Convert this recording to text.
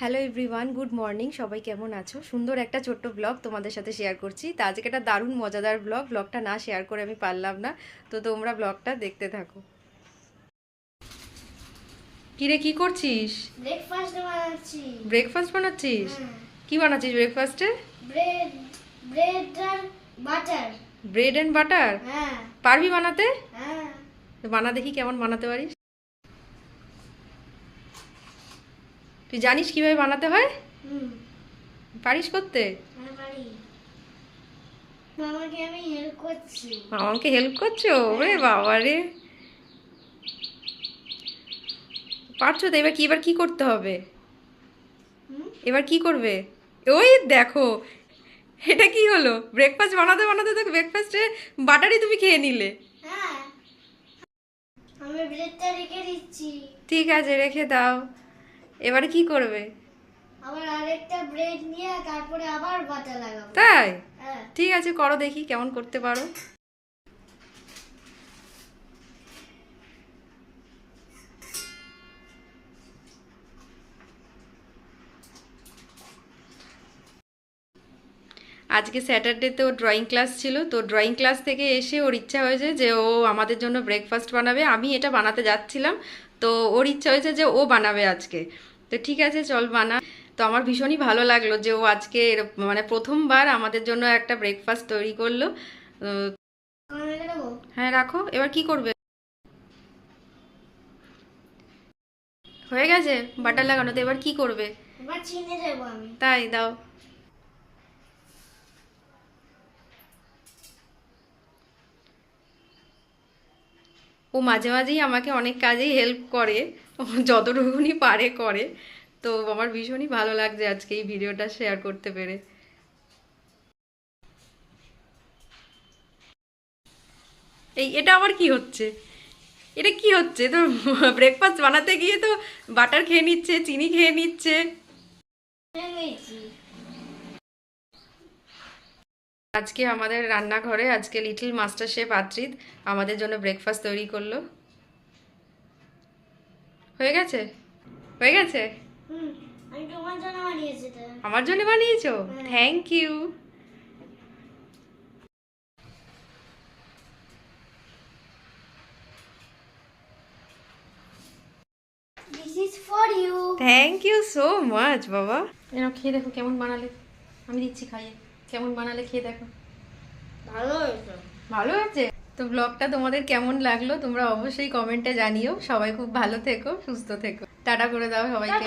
Hello everyone good morning সবাই কেমন আছো? সুন্দর একটা ছোট্ট ব্লগ তোমাদের সাথে শেয়ার করছি। তা আজকে একটা দারুণ মজাদার ব্লগ ব্লগটা না শেয়ার করে আমি পারলাম না। তো তোমরা ব্লগটা দেখতে থাকো। কিরে কি করছিস? ব্রেকফাস্ট বানাচ্ছি। ব্রেকফাস্ট বানাচ্ছিস? হ্যাঁ। কি বানাচ্ছিস ব্রেকফাস্টে ব্রেড ব্রেড আর বাটার ব্রেড অ্যান্ড বাটার হ্যাঁ। পারবি বানাতে? হ্যাঁ। বানা দেখি কেমন বানাতে পারিস। তুই জানিস কীভাবে বানাতে হয়? পারিস করতে? মামাকে হেল্প করছ। ওরে বাবা রে। পারছ তো? এবার কি এবার কি করতে হবে? এবার কি করবে? ওই দেখো এটা কি হলো? ব্রেকফাস্ট বানাতে বানাতে তো ব্রেকফাস্টে বাটারই তুমি খেয়ে নিলে। হ্যাঁ। ঠিক আছে রেখে দাও। এবারে কি করবে? আবার আরেকটা ব্রেড নিয়ে তারপরে আবার বাটা লাগাবো। তাই? হ্যাঁ। ঠিক আছে করো দেখি কেমন করতে পারো। আজকে স্যাটারডেতে ওর ড্রয়িং ক্লাস ছিল তো ড্রয়িং ক্লাস থেকে এসে ওর ইচ্ছা হয়েছে যে ও আমাদের জন্য ব্রেকফাস্ট বানাবে। আমি এটা বানাতে যাচ্ছিলাম তো ওর ইচ্ছা হয়েছে যে ও বানাবে আজকে। তো ঠিক আছে চল বানা। তো আমার ভীষণই ভালো লাগল যে ও আজকে মানে প্রথমবার আমাদের জন্য একটা ব্রেকফাস্ট তৈরি করল। হ্যাঁ রাখো। এবার কি করবে? হয়ে গেছে? বাটার লাগানো তো এবার কি করবে? তাই দাও। ও মাঝে মাঝেই আমাকে অনেক কাজেই হেল্প করে যতটুকুনি পারে করে। তো আমার ভীষণই ভালো লাগছে আজকে এই ভিডিওটা শেয়ার করতে পেরে। এই, এটা আবার কি হচ্ছে? এটা কি হচ্ছে? তো ব্রেকফাস্ট বানাতে গিয়ে তো বাটার খেয়ে নিচ্ছে, চিনি খেয়ে নিচ্ছে। আজকে আমাদের রান্নাঘরে আজকে লিটল মাস্টার শেফ আত্রিত আমাদের জন্য ব্রেকফাস্ট তৈরি করল। হয়ে গেছে? হয়ে গেছে? আমার জন্য বানিয়েছো। Thank you thank you so much বাবা। এরকম খেয়ে দেখো কেমন বানালে। আমি দিচ্ছি খাইয়ে। কেমন বানালে খেয়ে দেখো। ভালো হয়েছে। ভালো হয়েছে? তো ব্লগটা তোমাদের কেমন লাগল তোমরা অবশ্যই কমেন্টে জানিও। সবাই খুব ভালো থেকো সুস্থ থেকো। টাটা করে দাও সবাইকে।